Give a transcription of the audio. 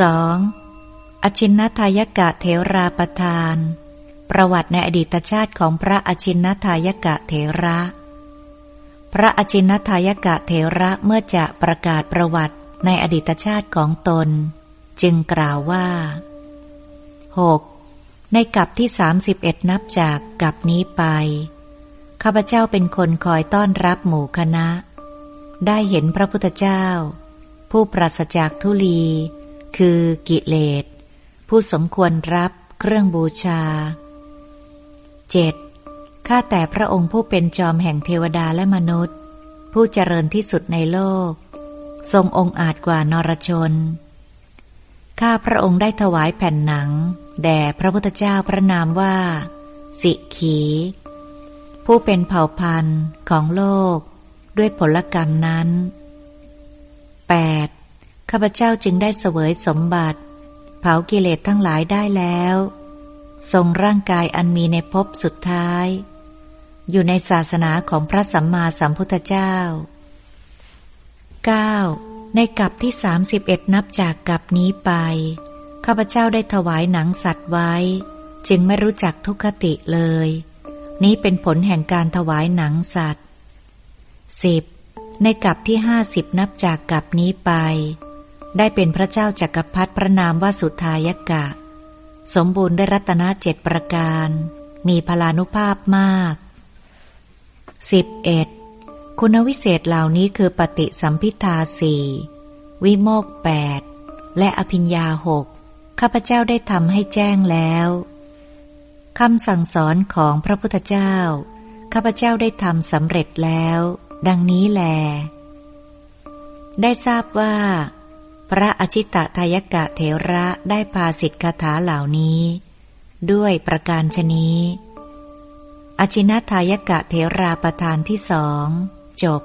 2. อชินนทายกะเถราประทาน ประวัติในอดีตชาติของพระอชินนทายกะเถระ พระอชินนทายกะเถระเมื่อจะประกาศประวัติในอดีตชาติของตน จึงกล่าวว่า 6. ในกับที่ 31 นับจากกับนี้ไป ข้าพเจ้าเป็นคนคอยต้อนรับหมู่คณะ ได้เห็นพระพุทธเจ้า ผู้ปราศจากทุลี คือกิเลส ผู้สมควรรับเครื่องบูชา 7. ข้าแต่พระองค์ผู้เป็นจอมแห่งเทวดาและมนุษย์ ผู้เจริญที่สุดในโลก ทรงองค์อาจกว่านรชน ข้าพระองค์ได้ถวายแผ่นหนัง แด่พระพุทธเจ้าพระนามว่า สิขี ผู้เป็นเผ่าพันธุ์ของโลก ด้วยผลกรรมนั้น 8. ข้าพเจ้าจึงได้เสวยสมบัติ เผากิเลสทั้งหลายได้แล้ว ทรงร่างกายอันมีในภพสุดท้าย อยู่ในศาสนาของพระสัมมาสัมพุทธเจ้า 9. ในกับที่ 31 นับจากกับนี้ไป ข้าพเจ้าได้ถวายหนังสัตว์ไว้ จึงไม่รู้จักทุกขติเลย นี้เป็นผลแห่งการถวายหนังสัตว์ 10. ในกับที่ห้าสิบนับจากกับนี้ไป ได้เป็นพระเจ้าจากักรพรรดิพระนามว่าสุทายกะ สมบูรณ์ด้วยรัตนเจ็ดประการ มีพลานุภาพมาก 11. คุณวิเศษเหล่านี้คือปฏิสัมพิทาสี่วิโมกแปดและอภิญญาหกข้าพเจ้าได้ทำให้แจ้งแล้วคำสั่งสอนของพระพุทธเจ้า ข้าพเจ้าได้ทำสำเร็จแล้ว ดังนี้แล ได้ทราบว่า พระอชิตะทายกะเถระได้พาสิทธิคาถาเหล่านี้ ด้วยประการชนี้ อชินทายกะเถราประธานที่สอง จบ